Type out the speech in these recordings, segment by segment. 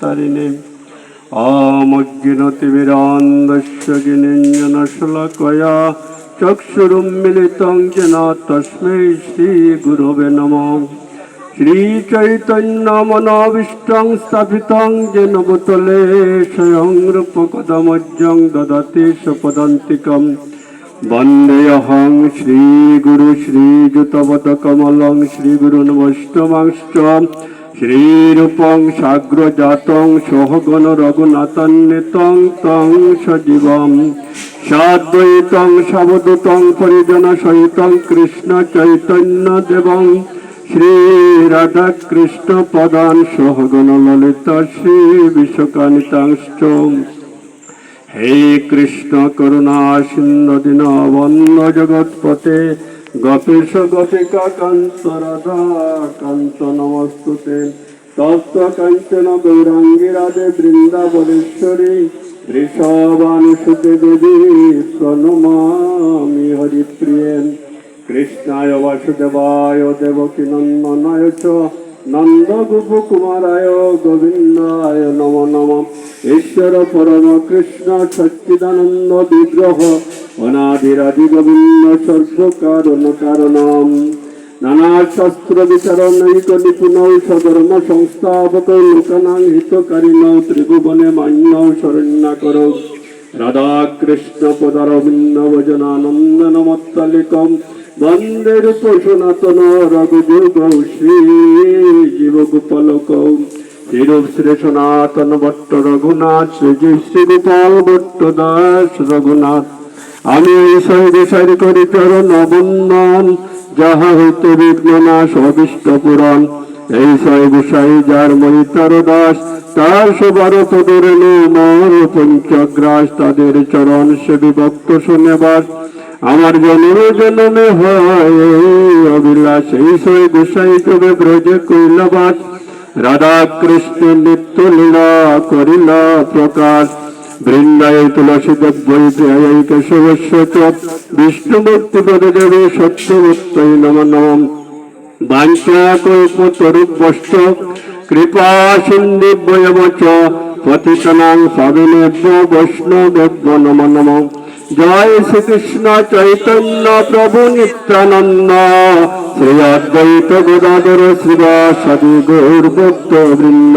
তারিণী আমজ্ঞতিবিরান্দশ্চ চক্ষুরুন্মিলিতং যেন তস্মৈ শ্রীগুরবে নম শ্রীচৈতন্যমনাবিষ্টং স্থাপিতং যেন বুতলে স্বয়ং রূপকদমজ্জং দদতি সুপদন্তিকম বন্দেহং শ্রীগুরু শ্রীযুতপদকমলং শ্রীগুরুন বৈষ্ণবাংশ্চ শ্রীরূপং সাগ্রজাতং সহগণ রঘুনাথান্বিতং তং সজীবম। সাদ্বৈতং সবদূতং পরিজন সহিত কৃষ্ণ চৈতন্য দেবং। শ্রীরাধাকৃষ্ণ প্রদান সহগণ ললিত শ্রী বিশ্বকানিতাংশ হে কৃষ্ণ করুণা সিন্ন দিন বন্ধ জগৎপতে গোপেশ গোপিকা কান্ত রাধা কান্ত নমস্তুতে তপ্ত কাঞ্চন গৌরাঙ্গী রাধে বৃন্দাবনেশ্বরী বৃষবানুসুতে দেবী প্রণমামি হরিপ্রিয়ে কৃষ্ণায় বাসুদেবায় দেবকী নন্দনায় চ নন্দ কুমারায় গোবিন্দায় নম নম। ঈশ্বর পরম কৃষ্ণ সচ্চিদানন্দ বিগ্রহ অনাদিরাদি গোবিন্দ সর্বকারণ কারণম নানা শাস্ত্র বিচারণৈক নিপুণ সধর্ম সংস্থাপক লোকানাং হিতকারিণ ত্রিভুবনে মান্য শরণ্যাকর রাধা কৃষ্ণ পদারবিন্দ ভজনানন্দ নমত্তলিকম বন্দে রূপ সনাতন রঘুযুগ শ্রী সনাতন ভট্ট রঘুনাথ শ্রী গোপাল ভট্ট দাস রঘুনাথ আমি সহিত সারি করি চরণ বন্দন যাহা হইতে বিঘ্ন নাশ, অবিষ্ট এই সয় গোসাই যার মহিতার দাস, তার সবার পদরে মোর পঞ্চগ্রাস, তাদের চরণ সে বিভক্ত শুনেবার আমার জন্মে জন্মে হয় অভিলাষ, এই সয় গোসাই তবে ব্রজে কৈলবাস। রাধা কৃষ্ণ নিত্য লীলা করিল প্রকাশ। বৃন্দায় তুলসী চ বিষ্ণুমূর্তি পদদেবে সত্যমূর্তই নম নম বাঞ্ছা কল্প তরুপ বস্ত্র কৃপা সিন্ধিভ্যয়ম চ পতিতনাং স্বামিনেভ্য বৈষ্ণবেভ্য নম নম জয় শ্রীকৃষ্ণ চৈতন্য প্রভু নিত্যানন্দ শ্রী অদ্বৈত গদাধর শ্রীবাসাদি গৌর ভক্ত বৃন্দ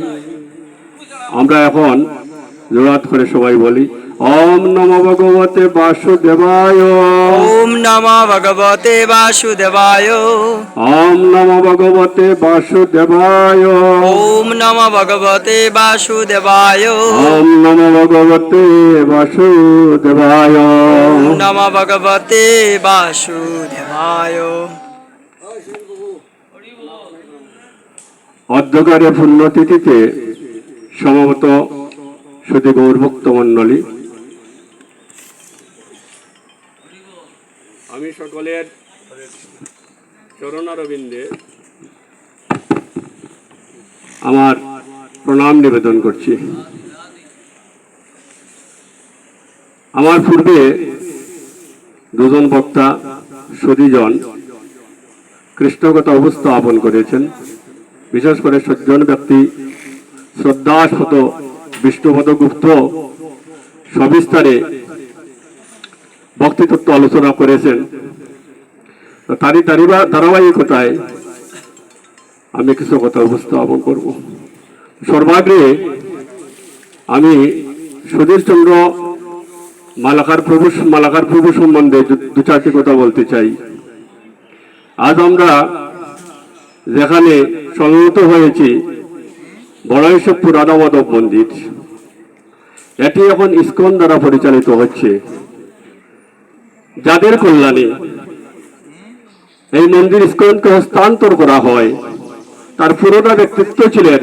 আমরা এখন জোড়াত করে সবাই বলি ওম নম ভগবতে বাসুদেবায়। ওম নমো ভগবতে বাসুদেবায়। ওম নম ভগবতে বাসুদেবায়। ওম নমো ভগবতে বাসুদেবায়। ওম নম ভগবতে বাসুদেবায়। ওম নমো ভগবতে বাসুদেবায়। অধ্যকারে পুণ্যতিথিতে সম্ভবত শুধু গৌরভক্ত মণ্ডলী আমি সকলের চরণারবিন্দে আমার প্রণাম নিবেদন করছি। আমার পূর্বে দুজন বক্তা সুদীজন কৃষ্ণগত উপস্থাপন করেছেন। বিশেষ করে সজ্জন ব্যক্তি শ্রদ্ধাস্পদ বিষ্ণুপদ গুপ্ত সবিস্তারে ভক্তিতত্ত্ব আলোচনা করেছেন। তারই ধারাবাহিকতায় আমি কিছু কথা উপস্থাপন করব। সর্বাগ্রে আমি সুধীরচন্দ্র মালাকার প্রভু মালাকার প্রভু সম্বন্ধে দু চারটি কথা বলতে চাই। আজ আমরা যেখানে সংগত হয়েছি বড়াইশপুর পুরানো মাধব মন্দির। এটি এখন ইস্কন দ্বারা পরিচালিত হচ্ছে। যাদের কল্যাণে এই মন্দির ইস্কনকে হস্তান্তর করা হয়, তার পুরোটা ব্যক্তিত্ব ছিলেন